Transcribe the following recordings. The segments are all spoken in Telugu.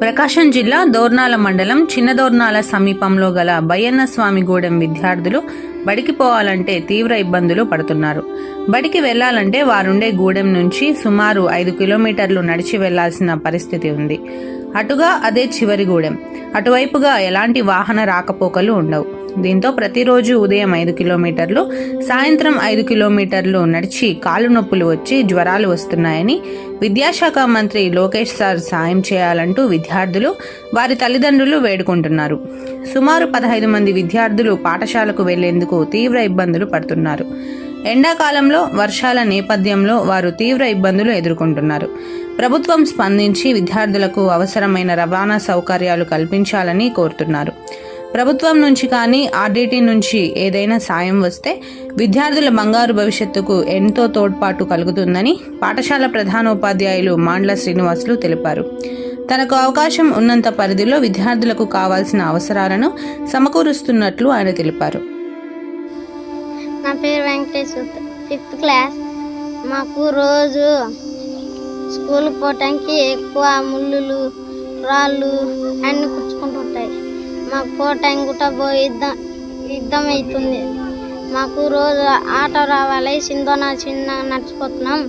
ప్రకాశం జిల్లా దోర్నాల మండలం చిన్నదోర్నాల సమీపంలో గల బయ్యన్న స్వామిగూడెం విద్యార్థులు బడికి పోవాలంటే తీవ్ర ఇబ్బందులు పడుతున్నారు. బడికి వెళ్ళాలంటే వారుండే గూడెం నుంచి సుమారు ఐదు కిలోమీటర్లు నడిచి వెళ్ళాల్సిన పరిస్థితి ఉంది. అటుగా అదే చివరి గూడెం. అటువైపుగా ఎలాంటి వాహన రాకపోకలు ఉండవు. దీంతో ప్రతిరోజు ఉదయం ఐదు కిలోమీటర్లు సాయంత్రం ఐదు కిలోమీటర్లు నడిచి కాలు నొప్పులు వచ్చి జ్వరాలు వస్తున్నాయని విద్యాశాఖ మంత్రి లోకేష్ సార్ సాయం చేయాలంటూ విద్యార్థులు వారి తల్లిదండ్రులు వేడుకుంటున్నారు. సుమారు పదహైదు మంది విద్యార్థులు పాఠశాలకు వెళ్ళేందుకు తీవ్ర ఇబ్బందులు పడుతున్నారు. ఎండాకాలంలో వర్షాల నేపథ్యంలో వారు తీవ్ర ఇబ్బందులు ఎదుర్కొంటున్నారు. ప్రభుత్వం స్పందించి విద్యార్థులకు అవసరమైన రవాణా సౌకర్యాలు కల్పించాలని కోరుతున్నారు. ప్రభుత్వం నుంచి కానీ ఆర్డీటీ నుంచి ఏదైనా సాయం వస్తే విద్యార్థుల బంగారు భవిష్యత్తుకు ఎంతో తోడ్పాటు కలుగుతుందని పాఠశాల ప్రధానోపాధ్యాయులు మాండ్ల శ్రీనివాసులు తెలిపారు. తనకు అవకాశం ఉన్నంత పరిధిలో విద్యార్థులకు కావాల్సిన అవసరాలను సమకూరుస్తున్నట్లు ఆయన తెలిపారు. నా పేరు వెంకటేష్ ఫిఫ్త్ క్లాస్. మాకు రోజు స్కూల్ పోవటానికి ఎక్కువ ముళ్ళు రాళ్ళు అన్ని కుచ్చుకుంటుంటాయి మాకు పోవటానికి గుట్ట పోయి యుద్ధం యుద్ధం అవుతుంది మాకు రోజు ఆటో రావాలి సింధోన చిన్న నడిచిపోతున్నాం.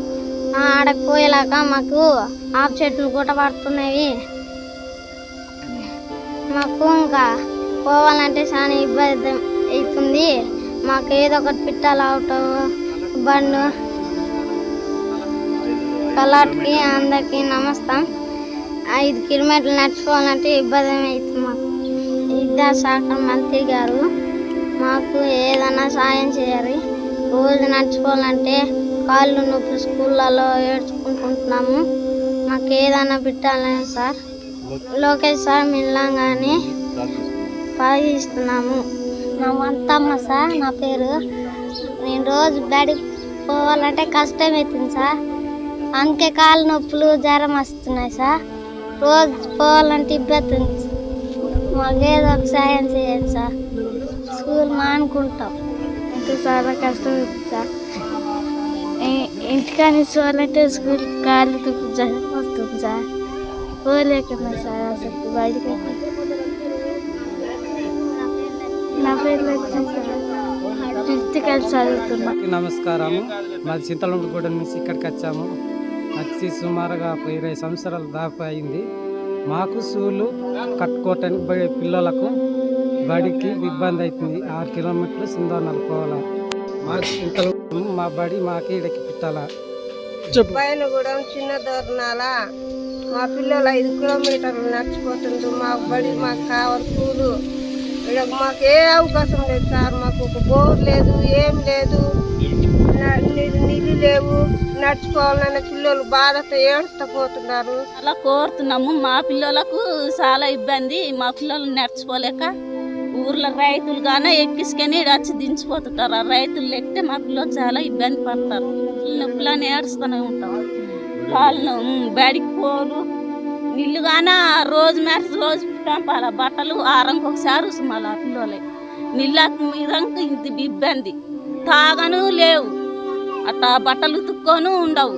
ఆ ఆడకు పోయేలాక మాకు ఆపు చెట్లు కూడా పడుతున్నాయి. మాకు ఇంకా పోవాలంటే చాలా ఇబ్బంది అవుతుంది. మాకు ఏదో ఒకటి పెట్టాలి ఆటో బండు. కలాట్కి అందరికీ నమస్తాం ఐదు కిలోమీటర్లు నడుచుకోవాలంటే ఇబ్బంది అవుతుంది మాకు. విద్యాశాఖ మంత్రి గారు మాకు ఏదైనా సాయం చేయాలి. రోజు నడుచుకోవాలంటే కాళ్ళు నొప్పి స్కూళ్ళలో ఏడ్చుకుంటున్నాము. మాకు ఏదైనా పెట్టాలని సార్. లోకేష్ సార్ మిల్లంగానే పాటిస్తున్నాము నా వంతమ్మ సార్ నా పేరు. నేను రోజు బడికి పోవాలంటే కష్టం అవుతుంది సార్. అందుకే కాళ్ళు నొప్పులు జ్వరం వస్తున్నాయి సార్. రోజు పోవాలంటే ఇబ్బంది మాకు ఏదో ఒక సాయం చేయండి సార్. స్కూల్ మానుకుంటాం. ఇంకా చాలా కష్టం సార్. ఇంటికాని పోవాలంటే స్కూల్ కాళ్ళు వస్తుంది సార్. పోలేకున్నా సార్ అసలు బయటకి. నా పేరు ఫిఫ్త్ కలిసి చదువుతున్నా. నమస్కారము. మాది చింతలగూడెం నుంచి ఇక్కడికి వచ్చాము. వచ్చి సుమారుగా ఒక ఇరవై సంవత్సరాలు దాకా అయింది. మాకు సూలు కట్టుకోవటానికి పిల్లలకు బడికి ఇబ్బంది అవుతుంది. ఆరు కిలోమీటర్లు సింధోనాలు పోవాలా? మా చింతలగూడెం మా బడి మాకి ఇడకి పెట్టాలా? చెప్పు. బయలుగూడెం చిన్న దూరణాల మా పిల్లలు ఐదు కిలోమీటర్లు నడిచిపోతుంది మాకు బడి మాకు కావాలి కూలు. ఇక్కడ మాకు ఏ అవకాశం లేదు సార్. మాకు ఒక బోర్ లేదు ఏం లేదు. నీళ్ళు లేవు నడుచుకోవాలన్న పిల్లలు బాధతో ఏడుస్తూ పోతున్నారు. అలా కోరుతున్నాము. మా పిల్లలకు చాలా ఇబ్బంది. మా పిల్లలు నడుచుకోలేక ఊర్లో రైతులు కానీ ఎక్కిసుకొని వచ్చి దించిపోతుంటారు. ఆ రైతులు ఎక్కితే మా పిల్లలు చాలా ఇబ్బంది పడతారు. నొప్పులని ఏడుస్తూనే ఉంటాం. వాళ్ళు ఉమ్, బడికి పోరు నీళ్ళు కానీ రోజు మ్యాచ్ రోజు పంపాల బట్టలు ఆరంకి ఒకసారి ఉసుమాలి ఆ పిల్లలే. నీళ్ళ మీద ఇంత ఇబ్బంది. తాగను లేవు. అట్లా బట్టలు ఉతుక్కొని ఉండవు.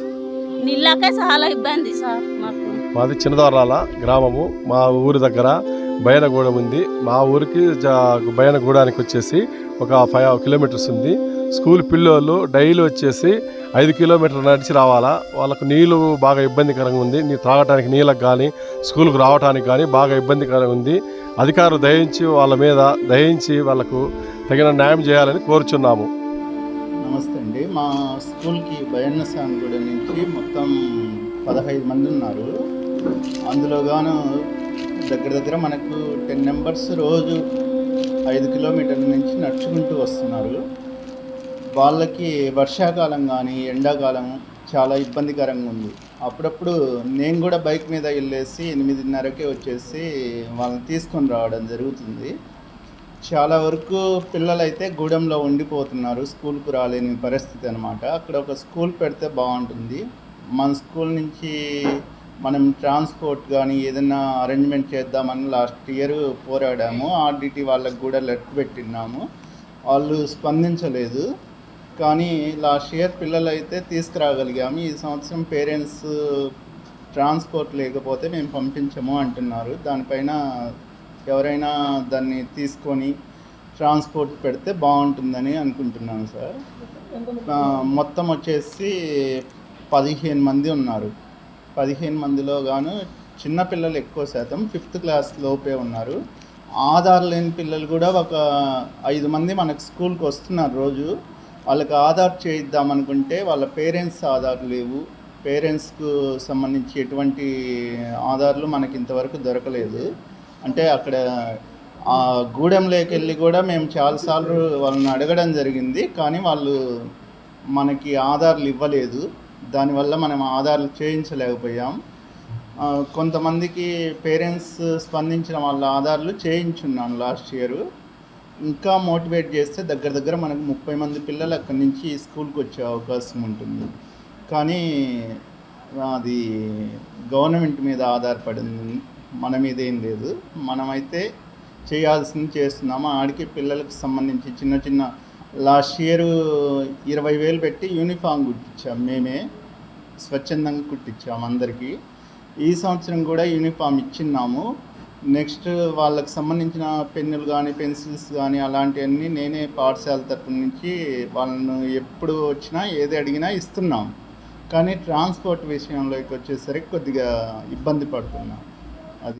నీళ్ళకే చాలా ఇబ్బంది సార్ మాకు. మాది చిన్నదారాల గ్రామము. మా ఊరి దగ్గర బయనగూడెం ఉంది. మా ఊరికి బయనగూడానికి వచ్చేసి ఒక ఫైవ్ కిలోమీటర్స్ ఉంది. స్కూల్ పిల్లోళ్ళు డైలీ వచ్చేసి ఐదు కిలోమీటర్లు నడిచి రావాలా. వాళ్ళకు నీళ్ళు బాగా ఇబ్బందికరంగా ఉంది. నీ త్రాగటానికి నీళ్ళకి కానీ స్కూల్కి రావడానికి కానీ బాగా ఇబ్బందికరంగా ఉంది. అధికారులు దయించి వాళ్ళ మీద దయించి వాళ్ళకు తగిన న్యాయం చేయాలని కోరుచున్నాము. అండి మా స్కూల్కి బయన్న గుడి నుంచి మొత్తం పదహైదు మంది ఉన్నారు. అందులో గాను దగ్గర దగ్గర మనకు టెన్ మెంబర్స్ రోజు ఐదు కిలోమీటర్ల నుంచి నడుచుకుంటూ వస్తున్నారు. వాళ్ళకి వర్షాకాలం కానీ ఎండాకాలం చాలా ఇబ్బందికరంగా ఉంది. అప్పుడప్పుడు నేను కూడా బైక్ మీద వెళ్ళేసి ఎనిమిదిన్నరకే వచ్చేసి వాళ్ళని తీసుకొని రావడం జరుగుతుంది. చాలా వరకు పిల్లలైతే గూడెంలో ఉండిపోతున్నారు స్కూల్కు రాలేని పరిస్థితి అనమాట అక్కడ ఒక స్కూల్ పెడితే బాగుంటుంది. మన స్కూల్ నుంచి మనం ట్రాన్స్పోర్ట్ కానీ ఏదైనా అరేంజ్మెంట్ చేద్దామని లాస్ట్ ఇయర్ పోరాడాము. ఆర్డిటి వాళ్ళకు కూడా లెటర్ పెట్టినాము వాళ్ళు స్పందించలేదు. కానీ లాస్ట్ ఇయర్ పిల్లలు అయితే తీసుకురాగలిగాము. ఈ సంవత్సరం పేరెంట్స్ ట్రాన్స్పోర్ట్ లేకపోతే మేము పంపించము అంటున్నారు. దానిపైన ఎవరైనా దాన్ని తీసుకొని ట్రాన్స్పోర్ట్ పెడితే బాగుంటుందని అనుకుంటున్నాను సార్. మొత్తం వచ్చేసి పదిహేను మంది ఉన్నారు. పదిహేను మందిలో గాను చిన్నపిల్లలు ఎక్కువ శాతం ఫిఫ్త్ క్లాస్ లోపే ఉన్నారు. ఆధార్ లేని పిల్లలు కూడా ఒక ఐదు మంది మనకు స్కూల్కి వస్తున్నారు రోజు. వాళ్ళకి ఆధార్ చేయిద్దాం అనుకుంటే వాళ్ళ పేరెంట్స్ ఆధార్ లేవు. పేరెంట్స్కు సంబంధించి ఎటువంటి ఆధార్లు మనకి ఇంతవరకు దొరకలేదు. అంటే అక్కడ ఆ గూడెంలోకి వెళ్ళి కూడా మేము చాలాసార్లు వాళ్ళని అడగడం జరిగింది కానీ వాళ్ళు మనకి ఆధార్లు ఇవ్వలేదు. దానివల్ల మనం ఆధార్లు చేయించలేకపోయాం. కొంతమందికి పేరెంట్స్ స్పందించిన వాళ్ళ ఆధార్లు చేయించున్నాను లాస్ట్ ఇయర్. ఇంకా మోటివేట్ చేస్తే దగ్గర దగ్గర మనకు ముప్పై మంది పిల్లలు అక్కడి నుంచి స్కూల్కి వచ్చే అవకాశం ఉంటుంది. కానీ అది గవర్నమెంట్ మీద ఆధారపడింది. మన మీద ఏం లేదు. మనమైతే చేయాల్సింది చేస్తున్నాము? ఆడికి పిల్లలకు సంబంధించి చిన్న చిన్న లాస్ట్ ఇయర్ ఇరవై వేలు పెట్టి యూనిఫామ్ కుట్టించాం మేమే. స్వచ్ఛందంగా కుట్టించాము అందరికీ. ఈ సంవత్సరం కూడా యూనిఫామ్ ఇచ్చిన్నాము. నెక్స్ట్ వాళ్ళకి సంబంధించిన పెన్నులు కానీ పెన్సిల్స్ కానీ అలాంటివన్నీ నేనే పాఠశాల తరపు నుంచి వాళ్ళను ఎప్పుడు వచ్చినా ఏది అడిగినా ఇస్తున్నాం. కానీ ట్రాన్స్పోర్ట్ విషయంలోకి వచ్చేసరికి కొద్దిగా ఇబ్బంది పడుతున్నాం.